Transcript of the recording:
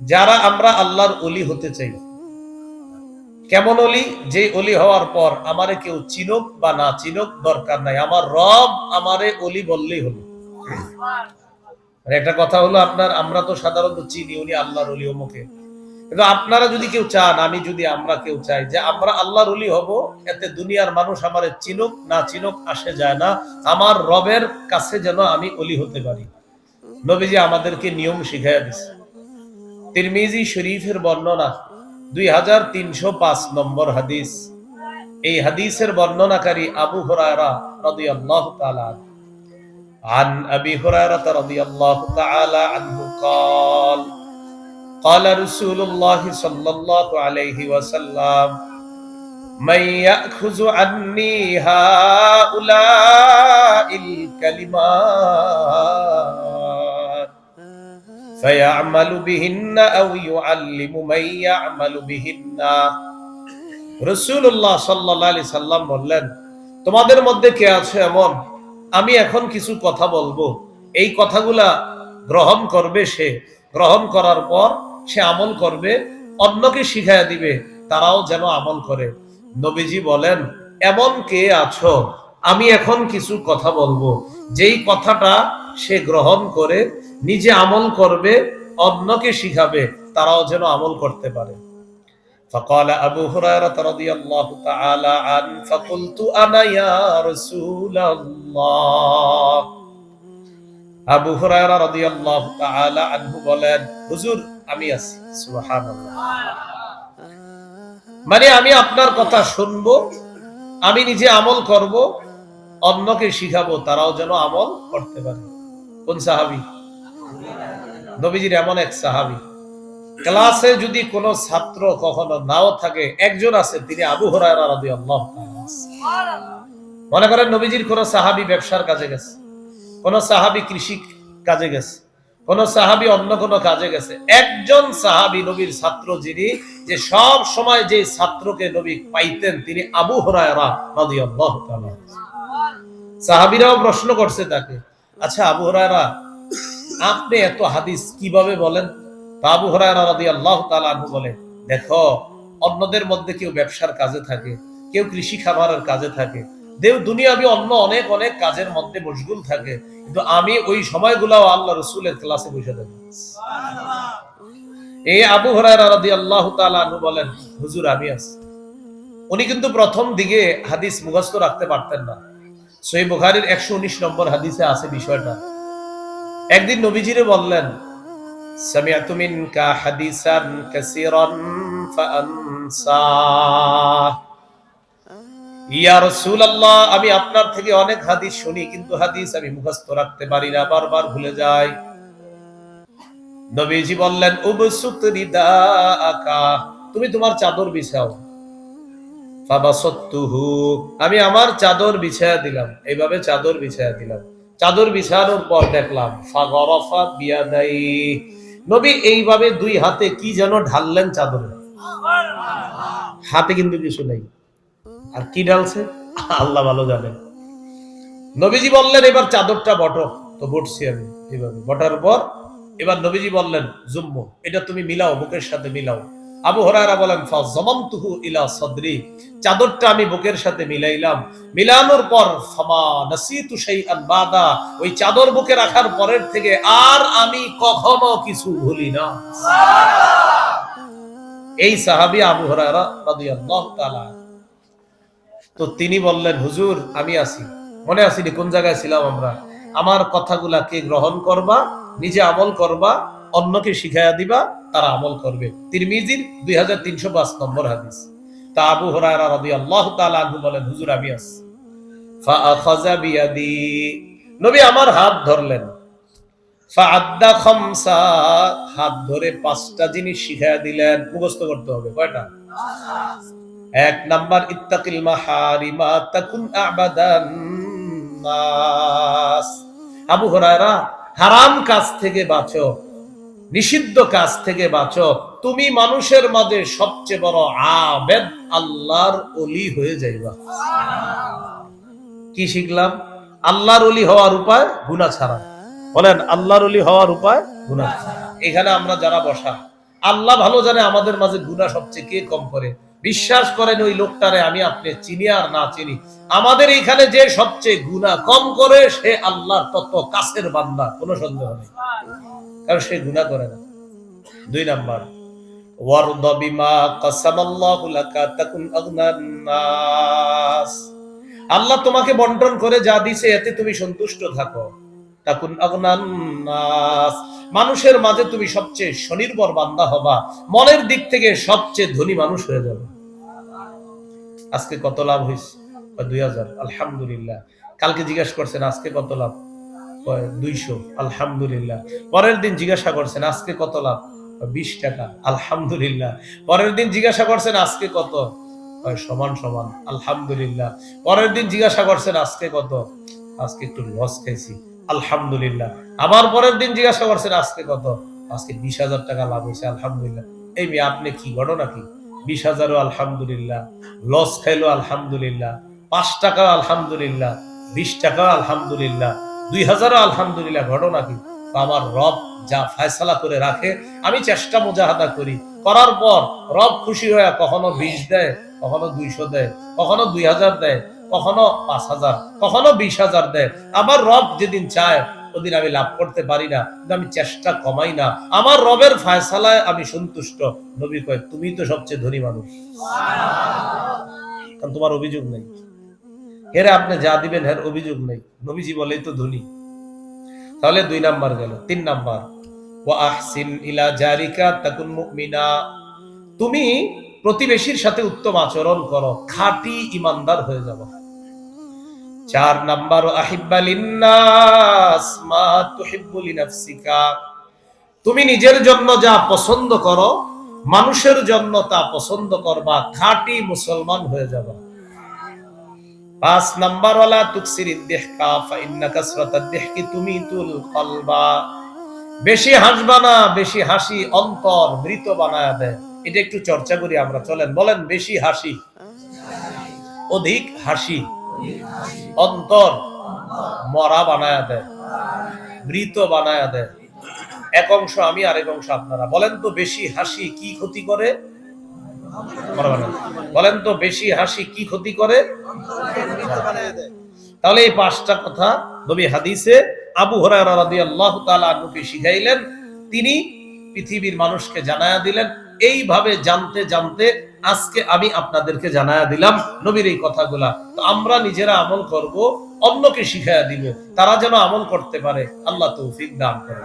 যারা আমরা আল্লাহর অলি হতে চাই। কেমন অলি? যে অলি হওয়ার পর আমারে কেউ চিনুক বা না চিনুক দরকার নাই। আমার রব আমারে অলি বললেই হলো। একটা কথা হলো আপনার, আমরা তো সাধারণত চিনি, উনি আল্লাহর অলি অমুকে। কিন্তু আপনারা যদি কেউ চান, আমি যদি আমরা কেউ চাই যে আমরা আল্লাহর অলি হব, এতে দুনিয়ার মানুষ আমারে চিনুক, না চিনুক, আসে যায় না। আমার রবের কাছে যেন আমি অলি হতে পারি। নবীজি আমাদেরকে নিয়ম শিখাইয়া দিছে। তিরমিজি শরীফের বর্ণনা দুই হাজার তিনশো পাঁচ নম্বর হাদিস এই হাদিসের বর্ণনাকারী আবু হুরায়রা রাদিয়াল্লাহু তাআলা আনহু। عن أبي هريرة رضي الله تعالى عنه قال قال رسول الله صلى الله عليه وسلم من يأخذ عني هؤلاء الكلمات فيعمل بهن أو يعلم من يعمل بهن রসুল্লাহ সাল্লাহ আলি সাল্লাম বললেন তোমাদের মধ্যে কে আছে এমন আমি এখন কিছু কথা বলবো এই কথাগুলা গ্রহণ করবে সে গ্রহণ করার পর সে আমল করবে অন্যকে শিখাইয়া দিবে তারাও যেন আমল করে নবীজি বলেন এমন কে আছো আমি এখন কিছু কথা বলবো যেই কথাটা সে গ্রহণ করে নিজে আমল করবে অন্যকে শিখাবে তারাও যেন আমল করতে পারে فقال أبو هريرة رضي الله تعالى عنه فقلت أنا يا رسول الله আবু হুরায়রা রাদিয়াল্লাহু তাআলা আনহু বলেন হুজুর আমি আছি সুবহানাল্লাহ মানে আমি আপনার কথা শুনবো আমি নিজে আমল করব অন্যকে শিখাবো তারাও যেন আমল করতে পারে কোন সাহাবী? নবীজির এমন এক সাহাবী। ক্লাসে যদি কোনো ছাত্র কখনো নাও থাকে, একজন আছে, তিনি আবু মনে করেন নবীজির কোন সাহাবী ব্যবসার কাজে গেছে, কোন সাহাবী কৃষি কাজে গেছে, কোন সাহাবী অন্য কোন কাজে গেছে। একজন সাহাবী নবীর ছাত্র যিনি, যে সব সময় যে ছাত্রকে নবী পাইতেন, তিনি আবু হরায়রা রাদিয়াল্লাহু তাআলা সাহাবীরাও প্রশ্ন করছে তাকে আচ্ছা আবু হরায়রা, আপনি এত হাদিস কীভাবে বলেন? তা আবু হরায়রা রাদিয়াল্লাহু তাআলা আনহু বলে, দেখো, অন্যদের মধ্যে কেউ ব্যবসার কাজে থাকে, কেউ কৃষি খামারের কাজে থাকে। দেও দুনিয়াবি অন্য অনেক অনেক কাজের মধ্যে মশগুল থাকে। কিন্তু আমি ওই সময়গুলাও আল্লাহ রসুলের ক্লাসে বসে দেব এই আবু হরায়রা রাদিয়াল্লাহু তাআলা আনহু বলেন, হুজুর, আমি আছি। উনি কিন্তু প্রথম দিকে হাদিস মুখস্থ রাখতে পারতেন না। সহি বুখারীর একশো উনিশ নম্বর হাদিসে আছে বিষয়টা একদিন নবীজিরে বললেন سمعت منك حديثا كثيرا فأنساه ইয়া রাসূলুল্লাহ আমি আপনার থেকে অনেক হাদিস শুনি কিন্তু হাদিস আমি মুখস্থ রাখতে পারি না বারবার ভুলে যাই নবীজি বললেন উবসুত রিদাআকা তুমি তোমার চাদর বিছাও ফাবাসাতুহু আমি আমার চাদর বিছায়া দিলাম। এইভাবে চাদর বিছায়া দিলাম। চাদর বিছানোর পর দেখলাম নবী এইভাবে দুই হাতে কি যেন ঢাললেন চাদরে। হাতে কিন্তু কিছু নেই। আর কি ঢালছে? আল্লাহ ভালো জানেন নবীজি বললেন, এবার চাদরটা বটো। তো বটছি আমি এইভাবে। বটার পর এবার নবীজি বললেন, জুম্মু, এটা তুমি মিলাও, বুকের সাথে মিলাও। আবু হরায়রা বলেন ফাজামামতুহু ইলা সদরি। চাদরটা আমি বুকের সাথে মিলাইলাম। মিলানোর পর ফামা নাসিতু শাইআন বাদা। ওই চাদর বুকে রাখার পরের থেকে আর আমি কখনো কিছু ভুলি না। এই সাহাবী আবু হরারা রাদিয়াল্লাহু তাআলা তো তিনি বললেন হুজুর আমি আছি। মনে আসিনি কোন জায়গায় ছিলাম আমরা? আমার কথাগুলা কে গ্রহণ করবা নিজে আমল করবা অন্যকে শিখাইয়া দিবা, তারা আমল করবে। তিরমিজির দুই হাজার তিনশো পাঁচ নম্বর হাদিস। তা আবু হরায়রা রাদিয়াল্লাহু তাআলা আনহু বলেন, হুজুর, আমি নবী আমার হাত ধরলেন। হাত ধরে পাঁচটা জিনিস শিখাইয়া দিলেন। মুখস্থ করতে হবে। কয়টা? এক নাম্বার, ইত্তাকিল মাহারিমা তাকুন আবাদান আবু হুরায়রা, হারাম কাজ থেকে বাঁচো। নিষিদ্ধ কাজ থেকে বাঁচো। তুমি মানুষের মাঝে সবচেয়ে বড় আবেদ, আল্লাহর অলি হয়ে যাইবা। কি শিখলাম? আল্লাহর অলি হওয়ার উপায় গুনা ছাড়া। বলেন, আল্লাহর অলি হওয়ার উপায় গুনা এখানে আমরা যারা বসা, আল্লাহ ভালো জানে আমাদের মাঝে গুণা সবচেয়ে কে কম করে। বিশ্বাস করেন ওই লোকটারে আমি আপনি চিনি আর না চিনি। আমাদের এখানে যে সবচেয়ে গুণা কম করে, সে আল্লাহর তত কাছের বান্দা, কোনো সন্দেহ নেই। কারণ সে গুণা করে না। দুই নাম্বার আল্লাহ তোমাকে বন্টন করে যা দিছে, এতে তুমি সন্তুষ্ট থাকো। মানুষের মাঝে তুমি সবচেয়ে স্বনির্ভর বান্দা হবা। মনের দিক থেকে সবচেয়ে ধনী মানুষ হয়ে যাবে। আজকে কত লাভ হয়েছে দুই হাজার। আলহামদুলিল্লাহ। কালকে জিজ্ঞাসা করছেন, আজকে কত লাভ? দুইশো। আলহামদুলিল্লাহ। পরের দিন জিজ্ঞাসা করছেন, আজকে কত লাভ? বিশ টাকা। আলহামদুলিল্লাহ। পরের দিন জিজ্ঞাসা করছেন, আজকে কত? সমান সমান। আলহামদুলিল্লাহ। পরের দিন জিজ্ঞাসা করছেন, আজকে কত? আজকে একটু লস খাইছি। আলহামদুলিল্লাহ। আবার পরের দিন জিজ্ঞাসা করছেন, আজকে কত? আজকে বিশ হাজার টাকা লাভ হয়েছে আলহামদুলিল্লাহ। এই মেয়ে, আপনি কি? ঘটনা কি? বিশ হাজারও আলহামদুলিল্লাহ, লস খাইলো আলহামদুলিল্লাহ, পাঁচ টাকা আলহামদুলিল্লাহ, বিশ টাকা আলহামদুলিল্লাহ, দুই হাজারও আলহামদুলিল্লাহ ঘটনা কি? আমার রব যা ফায়সালা করে রাখে, আমি চেষ্টা মুজাহাদা করি। করার পর রব খুশি হয়ে কখনো বিশ দেয়, কখনো দুইশো দেয়, কখনো দুই হাজার দেয়, কখনো পাঁচ হাজার, কখনো বিশ হাজার দেয়। আবার রব যেদিন চায় ওদিন আমি লাভ করতে পারি না আমি চেষ্টা কমাই না। আমার রবের ফায়সালায় আমি সন্তুষ্ট। নবী কয়, তুমি তো সবচেয়ে ধনী মানুষ। কারণ তোমার অভিযোগ নেই। হেরে আপনি যা দিবেন, হের অভিযোগ নেই। নবীজি বলেই তো ধনী। তাহলে দুই নাম্বার গেল। তিন নাম্বার ও আহসিন ইলা জারিকা তাকুন মুমিনা। তুমি প্রতিবেশীর সাথে উত্তম আচরণ করো, খাঁটি ইমানদার হয়ে যাব। চার নাম্বার আহিব্বালিন্নাস মা তুহিব্বু লিনাফসিকা। তুমি নিজের জন্য যা পছন্দ করো, মানুষের জন্য তা পছন্দ করবা, খাঁটি মুসলমান হয়ে যাবা। পাঁচ নাম্বার, ওয়ালা তুকসির ইদ্দিহকা ফাইন্না কাসরাতাদ দিহকি তুমিতুল কলবা। বেশি হাসবা না, বেশি হাসি অন্তর মৃত বানায় দেয়। এটা একটু চর্চা করি আমরা, চলেন, বলেন, বেশি হাসি। অধিক হাসি। অন্তর মরা বানায় দেয়, মৃত বানায় দেয়। এক অংশ আমি, আরেক অংশ আপনারা। বলেন তো বেশি হাসি কি ক্ষতি করে। বলেন তো বেশি হাসি কি ক্ষতি করে? তাহলে এই পাঁচটা কথা নবী হাদিসে আবু আনহুকে শিখাইলেন। তিনি পৃথিবীর মানুষকে জানায়া দিলেন। এইভাবে জানতে জানতে আজকে আমি আপনাদেরকে জানায়া দিলাম নবীর এই কথাগুলা। তো আমরা নিজেরা আমল করব, অন্যকে শিখায়া দিব। তারা যেন আমল করতে পারে, আল্লাহ তৌফিক দান করে